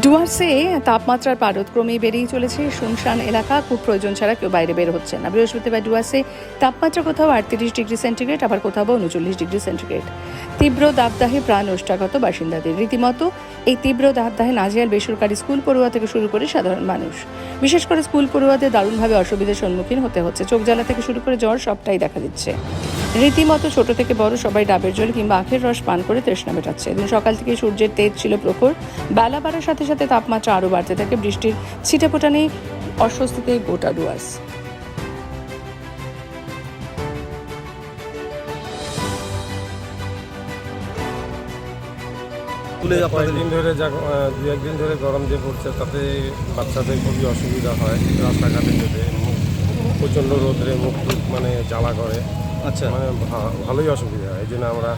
ডুয়ার্সে তাপমাত্রার পারদ ক্রমেই বেড়েই চলেছে শুনশান এলাকা। খুব প্রয়োজন ছাড়া কেউ বাইরে বের হচ্ছে না। বৃহস্পতিবার ডুয়ার্সে তাপমাত্রা কোথাও আটত্রিশ ডিগ্রি সেন্টিগ্রেড, আবার কোথাও বা উনচল্লিশ ডিগ্রি সেন্টিগ্রেড। তীব্র দাবদাহে প্রাণ ওষ্ঠাগত বাসিন্দাদের। রীতিমতো এই তীব্র দাবদাহে নাজিয়াল বেসরকারি স্কুল পড়ুয়া থেকে শুরু করে সাধারণ মানুষ। বিশেষ করে স্কুল পড়ুয়াদের দারুণভাবে অসুবিধার সম্মুখীন হতে হচ্ছে। চোখ জ্বালা থেকে শুরু করে জ্বর সবটাই দেখা দিচ্ছে। রীতিমতো ছোট থেকে বড় সবাই ডাবের জল কিংবা আখের রস পান করে তৃষ্ণা মেটাচ্ছে। এদিন সকাল থেকে সূর্যের তেজ ছিল প্রখর। বেলা বাড়ার সাথে সাথে তাপমাত্রা আরও বাড়তে থাকে। বৃষ্টির ছিটেফোঁটা নেই অস্বস্তিতে গোটা ডুয়ার্স কয়েকদিন ধরে যা দু একদিন ধরে গরম যে পড়ছে তাতে বাচ্চাদের খুবই অসুবিধা হয়। রাস্তাঘাটে যেতে প্রচণ্ড রোদ্রে মুখ মানে জ্বালা করে। আচ্ছা। মানে ভালোই অসুবিধা হয়। এই জন্য আমরা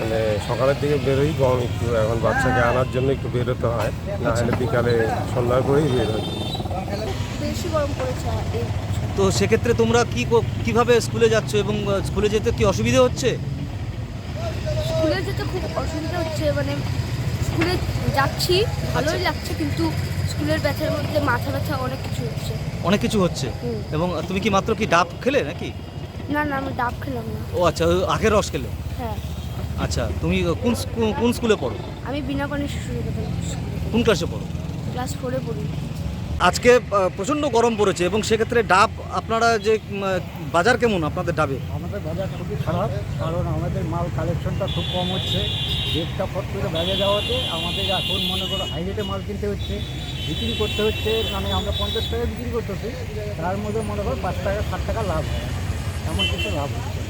মানে সকালের দিকে বেরোই গরম একটু এখন বাচ্চাকে আনার জন্য একটু বেরোতে হয়। না হলে বিকালে সন্ধ্যার করেই বের হয় বেশি গরম পড়েছে তো সেক্ষেত্রে তোমরা কি কো- কীভাবে স্কুলে যাচ্ছ এবং স্কুলে যেতে কি অসুবিধা হচ্ছে? স্কুলে যেতে খুব অসুবিধা হচ্ছে মানে স্কুলে যাচ্ছি ভালোই লাগছে কিন্তু স্কুলের ব্যথার মধ্যে মাথা ব্যথা অনেক কিছু হচ্ছে। অনেক কিছু হচ্ছে। এবং তুমি কি মাত্র কি ডাব খেলে নাকি? না না আমি ডাব খেলাম না। ও আচ্ছা আখের রস খেলে? হ্যাঁ। আচ্ছা তুমি কোন স্কু- কোন স্কুলে পড়ো? আমি বিনা পানি শিশু কোন ক্লাসে পড়ো? ক্লাস ফোরে পড়ি। আজকে প্রচণ্ড গরম পড়েছে এবং সেক্ষেত্রে ডাব আপনারা যে বাজার কেমন আপনাদের ডাবে? আমাদের বাজার খুবই খারাপ কারণ আমাদের মাল কালেকশনটা খুব কম হচ্ছে। রেটটা ফট করে বেড়ে যাওয়াতে আমাদের এখন মনে করো হাই রেটে মাল কিনতে হচ্ছে বিক্রি করতে হচ্ছে মানে আমরা পঞ্চাশ টাকা বিক্রি করতেছি তার মধ্যে মনে করো পাঁচ টাকা ষাট টাকা লাভ হয়। এমন কিছু লাভ হচ্ছে না।